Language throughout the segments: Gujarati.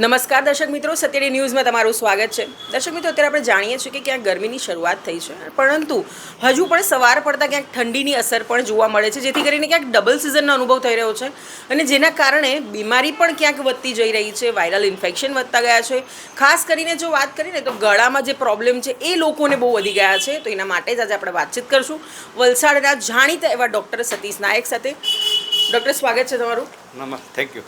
નમસ્કાર દર્શક મિત્રો સત્યડી ન્યૂઝમાં તમારું સ્વાગત છે. દર્શક મિત્રો, અત્યારે આપણે જાણીએ છીએ કે ક્યાંક ગરમીની શરૂઆત થઈ છે. પરંતુ હજુ પણ સવાર પડતા ક્યાંક ઠંડીની અસર પણ જોવા મળે છે, જેથી કરીને ક્યાંક ડબલ સિઝનનો અનુભવ થઈ રહ્યો છે. અને જેના કારણે બીમારી પણ ક્યાંક વધતી જઈ રહી છે વાયરલ ઇન્ફેક્શન વધતા ગયા છે. ખાસ કરીને જો વાત કરીએ ને, તો ગળામાં જે પ્રોબ્લેમ છે, એ લોકોને બહુ વધી ગયા છે. તો એના માટે જ આજે આપણે વાતચીત કરશું. વલસાડના જાણીતા એવા ડૉક્ટર સતીશ નાયક સાથે. ડૉક્ટર સ્વાગત છે તમારું. નમસ્તે થેન્ક યુ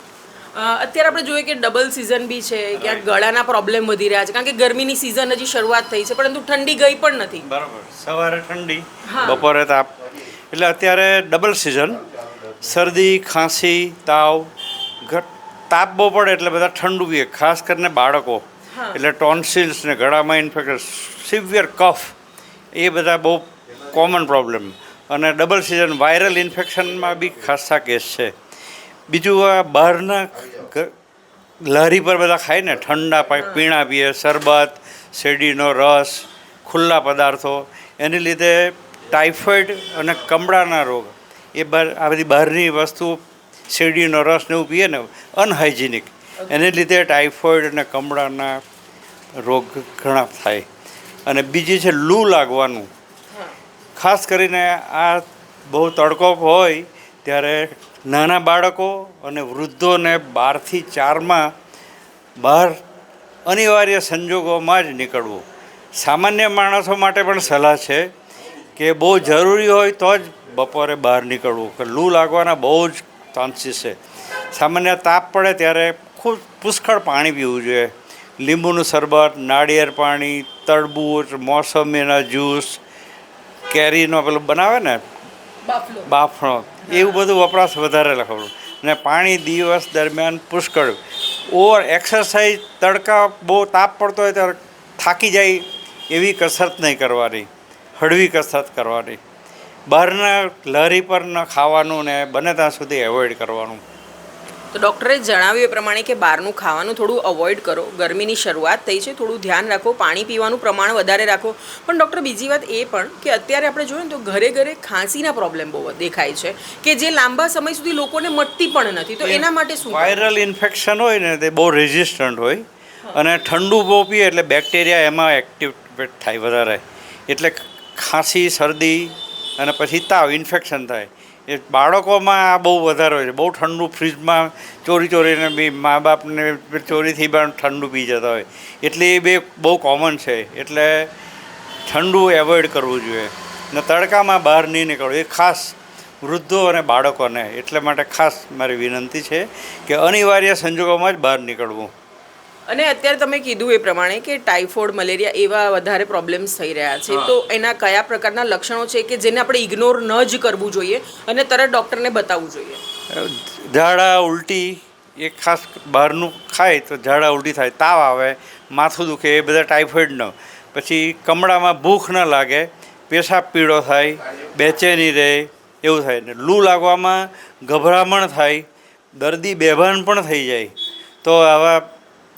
અત્યારે આપણે જોઈએ કે ડબલ સિઝન બી છે ક્યાંક ગળાના પ્રોબ્લેમ વધી રહ્યા છે કારણ કે ગરમીની સિઝન હજી શરૂઆત થઈ છે પરંતુ ઠંડી ગઈ પણ નથી. બરાબર. સવારે ઠંડી બપોરે તાપ. એટલે અત્યારે ડબલ સિઝન શરદી ખાંસી તાવ તાપ બહુ પડે એટલે બધા ઠંડુ પીએ ખાસ કરીને બાળકો. એટલે ટોન્સિલ્સ ને ગળામાં ઇન્ફેક્શન સિવિયર કફ એ બધા બહુ કોમન પ્રોબ્લેમ અને ડબલ સિઝન વાયરલ ઇન્ફેક્શનમાં બી ખાસા કેસ છે. બીજું આ બહારના લહેરી પર બધા ખાય ને ઠંડા પીણા પીએ શરબત શેરડીનો રસ ખુલ્લા પદાર્થો. એની લીધે ટાઇફોઇડ અને કમળાના રોગ એ બહાર આ બધી બહારની વસ્તુ શેરડીનો રસ ને એવું પીએ ને અનહાઇજેનિક. એને લીધે ટાઇફોઇડ અને કમળાના રોગ ઘણા થાય. અને બીજી છે લૂ લાગવાનું. ખાસ કરીને આ બહુ તડકો હોય ત્યારે નાના બાળકો અને વૃદ્ધોને બારથી ચારમાં બહાર અનિવાર્ય સંજોગોમાં જ નીકળવું. સામાન્ય માણસો માટે પણ સલાહ છે કે બહુ જરૂરી હોય તો જ બપોરે બહાર નીકળવું, કે લૂ લાગવાના બહુ જ ચાન્સીસ છે. સામાન્ય તાપ પડે ત્યારે ખૂબ પુષ્કળ પાણી પીવું જોઈએ. લીંબુનું શરબત, નાળિયેર પાણી, તરબૂચ, મોસંબીના જ્યુસ, કેરીનો પેલું બનાવે ને બાફણો. એવું બધું વપરાશ વધારે લખવાનું ને પાણી દિવસ દરમિયાન પુષ્કળ. ઓવર એક્સરસાઇઝ તડકા બહુ તાપ પડતો હોય ત્યારે થાકી જાય એવી કસરત નહીં કરવાની. હળવી કસરત કરવાની. બહારના લહેરી પર ન ખાવાનું ને બને ત્યાં સુધી એવોઇડ કરવાનું. તો ડૉક્ટરે જણાવ્યું એ પ્રમાણે કે બહારનું ખાવાનું થોડું અવોઇડ કરો. ગરમીની શરૂઆત થઈ છે, થોડું ધ્યાન રાખો, પાણી પીવાનું પ્રમાણ વધારે રાખો. પણ ડૉક્ટર, બીજી વાત એ પણ કે અત્યારે આપણે જોઈએ ને તો ઘરે ઘરે ખાંસીના પ્રોબ્લેમ બહુ દેખાય છે કે જે લાંબા સમય સુધી લોકોને મટતી પણ નથી. તો એના માટે શું વાયરલ ઇન્ફેક્શન હોય ને તે બહુ રેઝિસ્ટન્ટ હોય અને ઠંડુ બહુ પીએ એટલે બેક્ટેરિયા એમાં એક્ટિવેટ થાય, વધારે. એટલે ખાંસી, શરદી અને પછી તાવ ઇન્ફેક્શન થાય. એ બાળકોમાં આ બહુ વધારે હોય છે. બહુ ઠંડુ ફ્રીજમાં ચોરી ચોરીને બી મા બાપને ચોરીથી પણ ઠંડુ પી જતા હોય. એટલે એ બે બહુ કોમન છે. એટલે ઠંડુ એવોઇડ કરવું જોઈએ. ને તડકામાં બહાર નહીં નીકળવું. એ ખાસ વૃદ્ધો અને બાળકોને. એટલે માટે ખાસ મારી વિનંતી છે કે અનિવાર્ય સંજોગોમાં જ બહાર નીકળવું. અને અત્યારે તમે કીધું એ પ્રમાણે કે ટાઇફોઇડ મલેરિયા એવા વધારે પ્રોબ્લેમ્સ થઈ રહ્યા છે. તો એના કયા પ્રકારના લક્ષણો છે કે જેને આપણે ઇગ્નોર ન જ કરવું જોઈએ અને તરત ડૉક્ટરને બતાવવું જોઈએ? ઝાડા ઉલટી એ ખાસ બહારનું ખાય તો ઝાડા ઉલટી થાય. તાવ આવે માથું દુખે એ બધા ટાઇફોઇડનો પછી કમળામાં ભૂખ ન લાગે પેશાબ પીળો થાય બેચેની રહે એવું થાય. ને લૂ લાગવામાં ગભરામણ થાય દર્દી બેભાન પણ થઈ જાય. તો આવા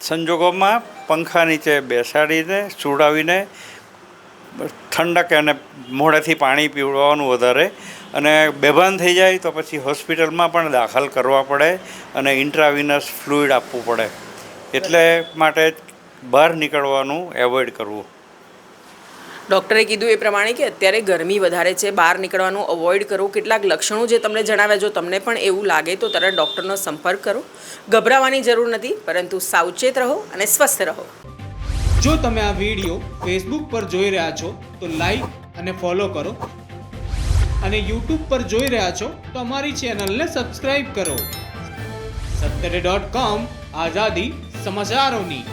સંજોગોમાં પંખા નીચે બેસાડીને, સુડાવીને, ઠંડક અને મોઢેથી પાણી પીવડાવવાનું વધારે અને બેભાન થઈ જાય તો પછી હોસ્પિટલમાં પણ દાખલ કરવા પડે અને ઇન્ટ્રાવિનસ ફ્લુઇડ આપવું પડે. એટલે માટે બહાર નીકળવાનું એવોઇડ કરવું. ડૉક્ટરે કીધું એ પ્રમાણે કે અત્યારે ગરમી વધારે છે, બહાર નીકળવાનું અવોઇડ કરો. કેટલાક લક્ષણો જે તમને જણાવ્યા, જો તમને પણ એવું લાગે, તો તરત ડૉક્ટરનો સંપર્ક કરો. ગભરાવાની જરૂર નથી, પરંતુ સાવચેત રહો અને સ્વસ્થ રહો. જો તમે આ વીડિયો ફેસબુક પર જોઈ રહ્યા છો, તો લાઈક અને ફોલો કરો. અને યુટ્યુબ પર જોઈ રહ્યા છો, તો અમારી ચેનલને સબસ્ક્રાઈબ કરો. સત્તરે ડોટ કોમ આઝાદી સમાચારોની.